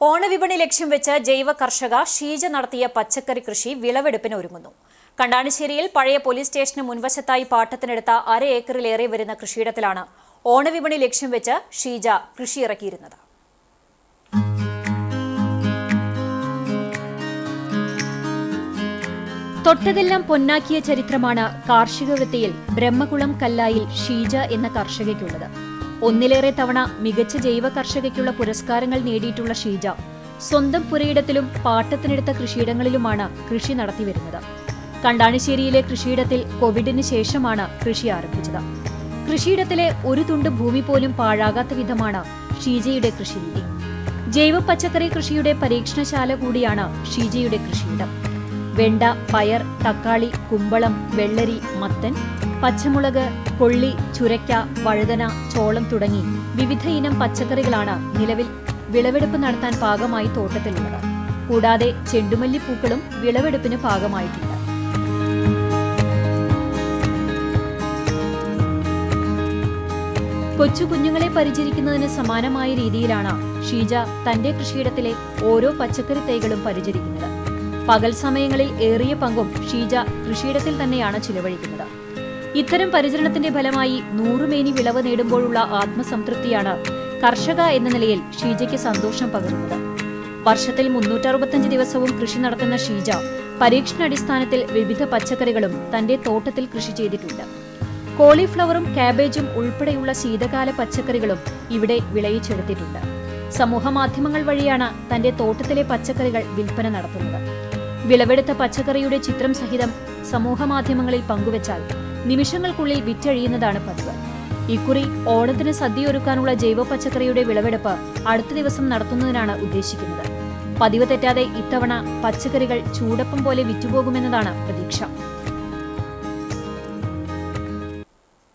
ഓണവിപണി ലക്ഷ്യം വെച്ച് ജൈവ കർഷക ഷീജ നടത്തിയ പച്ചക്കറി കൃഷി വിളവെടുപ്പിന് ഒരുങ്ങുന്നു. കണ്ടാണിശ്ശേരിയിൽ പഴയ പോലീസ് സ്റ്റേഷന് മുൻവശത്തായി പാട്ടത്തിനെടുത്ത അര ഏക്കറിലേറെ വരുന്ന കൃഷിയിടത്തിലാണ് ഓണവിപണി ലക്ഷ്യം വെച്ച് ഷീജ കൃഷി ഇറക്കിയിരുന്നത് തൊട്ടതെല്ലാം പൊന്നാക്കിയ ചരിത്രമാണ് കാർഷിക വൃത്തിയിൽ ബ്രഹ്മകുളം കല്ലായിൽ ഷീജ എന്ന കർഷകയ്ക്കുള്ളത്. ഒന്നിലേറെ തവണ മികച്ച ജൈവ കർഷകയ്ക്കുള്ള പുരസ്കാരങ്ങൾ നേടിയിട്ടുള്ള ഷീജ സ്വന്തം പുരയിടത്തിലും പാട്ടത്തിനെടുത്ത കൃഷിയിടങ്ങളിലുമാണ് കൃഷി നടത്തിവരുന്നത്. കണ്ടാണിശ്ശേരിയിലെ കൃഷിയിടത്തിൽ കോവിഡിന് ശേഷമാണ് കൃഷി ആരംഭിച്ചത്. കൃഷിയിടത്തിലെ ഒരു തുണ്ട് ഭൂമി പോലും പാഴാകാത്ത വിധമാണ് ഷീജയുടെ കൃഷിരീതി. ജൈവ പച്ചക്കറി കൃഷിയുടെ പരീക്ഷണശാല കൂടിയാണ് ഷീജയുടെ കൃഷിയിടം. വെണ്ട പയർ തക്കാളി കുമ്പളം വെള്ളരി മത്തൻ പച്ചമുളക് കൊള്ളി ചുരയ്ക്ക വഴുതന ചോളം തുടങ്ങി വിവിധ ഇനം പച്ചക്കറികളാണ് നിലവിൽ വിളവെടുപ്പ് നടത്താൻ പാകമായി തോട്ടത്തിലുള്ളത്. കൂടാതെ ചെണ്ടുമല്ലിപ്പൂക്കളും വിളവെടുപ്പിന് പാകമായിട്ടുണ്ട്. കൊച്ചു കുഞ്ഞുങ്ങളെ പരിചരിക്കുന്നതിന് സമാനമായ രീതിയിലാണ് ഷീജ തന്റെ കൃഷിയിടത്തിലെ ഓരോ പച്ചക്കറി തൈകളും പരിചരിക്കുന്നത്. പകൽ സമയങ്ങളിൽ ഏറിയ പങ്കും ഷീജ കൃഷിയിടത്തിൽ തന്നെയാണ് ചിലവഴിക്കുന്നത്. ഇത്തരം പരിചരണത്തിന്റെ ഫലമായി നൂറുമേനി വിളവ് നേടുമ്പോഴുള്ള ആത്മസംതൃപ്തിയാണ് കർഷക എന്ന നിലയിൽ ഷീജയ്ക്ക് സന്തോഷം പകരുന്നത്. വർഷത്തിൽ മുന്നൂറ്ററുപത്തഞ്ച് ദിവസവും കൃഷി നടത്തുന്ന ഷീജ പരീക്ഷണാടിസ്ഥാനത്തിൽ വിവിധ പച്ചക്കറികളും തന്റെ തോട്ടത്തിൽ കൃഷി ചെയ്തിട്ടുണ്ട്. കോളിഫ്ലവറും കാബേജും ഉൾപ്പെടെയുള്ള ശീതകാല പച്ചക്കറികളും ഇവിടെ വിളയിച്ചെടുത്തിട്ടുണ്ട്. സമൂഹമാധ്യമങ്ങൾ വഴിയാണ് തന്റെ തോട്ടത്തിലെ പച്ചക്കറികൾ വിൽപ്പന നടത്തുന്നത്. വിളവെടുത്ത പച്ചക്കറിയുടെ ചിത്രം സഹിതം സമൂഹമാധ്യമങ്ങളിൽ പങ്കുവച്ചാൽ നിമിഷങ്ങൾക്കുള്ളിൽ വിറ്റഴിയുന്നതാണ് പതിവ്. ഇക്കുറി ഓണത്തിന് സദ്യയൊരുക്കാനുള്ള ജൈവ പച്ചക്കറിയുടെ വിളവെടുപ്പ് അടുത്ത ദിവസം നടത്തുന്നതിനാണ് ഉദ്ദേശിക്കുന്നത്. പതിവ് തെറ്റാതെ ഇത്തവണ പച്ചക്കറികൾ ചൂടപ്പം പോലെ വിറ്റുപോകുമെന്നതാണ് പ്രതീക്ഷ.